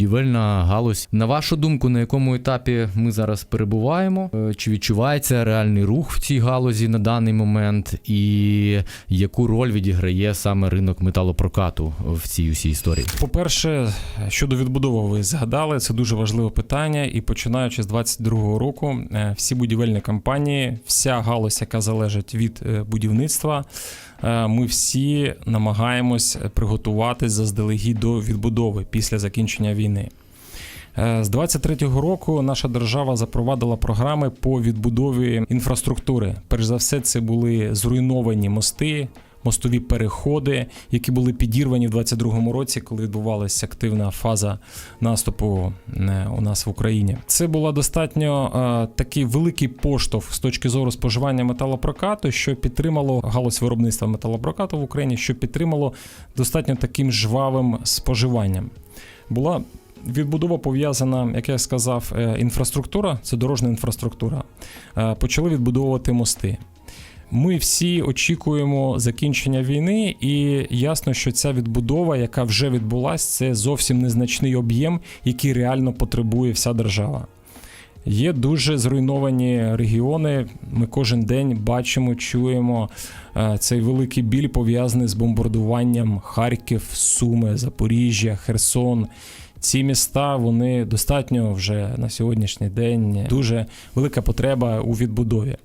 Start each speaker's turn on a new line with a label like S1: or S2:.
S1: будівельна галузь. На вашу думку, на якому етапі ми зараз перебуваємо? Е, Чи відчувається реальний рух в цій галузі на даний момент, і яку роль відіграє саме ринок металопрокату в цій усій історії?
S2: По-перше, щодо відбудови, ви згадали, це дуже важливе питання. І починаючи з 22-го року, е, всі будівельні компанії, вся галузь, яка залежить від е, будівництва, ми всі намагаємось приготуватись заздалегідь до відбудови після закінчення війни. Е, З 23-го року наша держава запровадила програми по відбудові інфраструктури. Перш за все, це були зруйновані мости, мостові переходи, які були підірвані в 22-му році, коли відбувалася активна фаза наступу е, у нас в Україні. Це була достатньо е, такий великий поштовх з точки зору споживання металопрокату, що підтримало галузь виробництва металопрокату в Україні, що підтримало достатньо таким жвавим споживанням. Була Відбудова пов'язана, як я сказав, е, інфраструктура, це дорожня інфраструктура. Е, Почали відбудовувати мости. Ми всі очікуємо закінчення війни, і ясно, що ця відбудова, яка вже відбулася, це зовсім незначний об'єм, який реально потребує вся держава. Є дуже зруйновані регіони. Ми кожен день бачимо, чуємо е, цей великий біль пов'язаний з бомбардуванням Харків, Суми, Запоріжжя, Херсон. Ці міста вони достатньо вже на сьогоднішній день дуже велика потреба у відбудові.